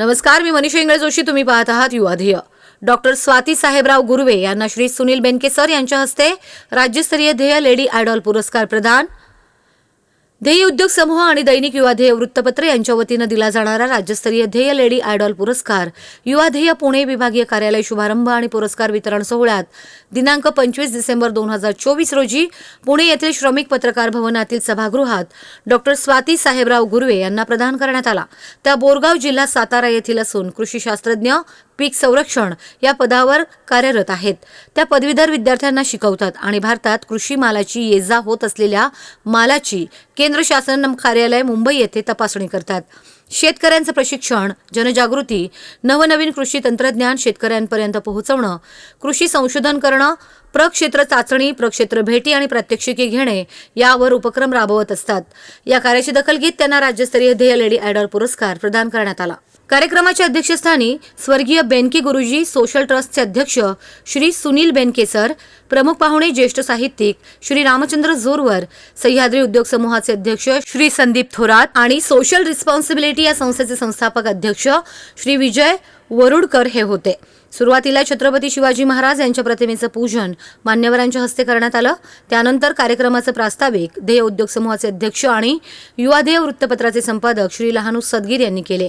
नमस्कार मी मनीषा इंगळे जोशी तुम्ही पाहत आहात युवा ध्येय. डॉक्टर स्वाती साहेबराव गुर्वे यांना श्री सुनील बेनके सर यांच्या हस्ते राज्यस्तरीय ध्येय लेडी आयडॉल पुरस्कार प्रदान. ध्येय उद्योग समूह आणि दैनिक युवा ध्येय वृत्तपत्र यांच्या वतीनं दिला जाणारा राज्यस्तरीय ध्येय लेडी आयडॉल पुरस्कार. युवा ध्येय पुणे विभागीय कार्यालय शुभारंभ आणि पुरस्कार वितरण सोहळ्यात दिनांक पंचवीस डिसेंबर दोन हजार चोवीस रोजी पुणे येथील श्रमिक पत्रकार भवनातील सभागृहात डॉक्टर स्वाती साहेबराव गुर्वे यांना प्रदान करण्यात आला. त्या बोरगाव जिल्हा सातारा येथील असून कृषी शास्त्रज्ञ पीक संरक्षण या पदावर कार्यरत आहेत. त्या पदवीधर विद्यार्थ्यांना शिकवतात आणि भारतात कृषी मालाची ये जा होत असलेल्या मालाची केंद्र शासन कार्यालय मुंबई येथे तपासणी करतात. शेतकऱ्यांचं प्रशिक्षण जनजागृती नवनवीन कृषी तंत्रज्ञान शेतकऱ्यांपर्यंत पोहोचवणं कृषी संशोधन करणं प्रक्षेत्र चाचणी प्रक्षेत्र भेटी आणि प्रात्यक्षिके घेणे यावर उपक्रम राबवत असतात. या कार्याची दखल घेत त्यांना राज्यस्तरीय ध्येय लेडी आयडॉल पुरस्कार प्रदान करण्यात आला. कार्यक्रमाच्या अध्यक्षस्थानी स्वर्गीय बेनके गुरुजी सोशल ट्रस्टचे अध्यक्ष श्री सुनील बेनके सर प्रमुख पाहुणे ज्येष्ठ साहित्यिक श्री रामचंद्र जोरवर सह्याद्री उद्योग समूहाचे अध्यक्ष श्री संदीप थोरात आणि सोशल रिस्पॉन्सिबिलिटी या संस्थेचे संस्थापक अध्यक्ष श्री विजय वरुडकर हे होते. सुरुवातीला छत्रपती शिवाजी महाराज यांच्या प्रतिमेचं पूजन मान्यवरांच्या हस्ते करण्यात आलं. त्यानंतर कार्यक्रमाचं प्रास्ताविक ध्येय उद्योग समूहाचे अध्यक्ष आणि युवा देय वृत्तपत्राचे संपादक श्री लहानू सदगीर यांनी केले.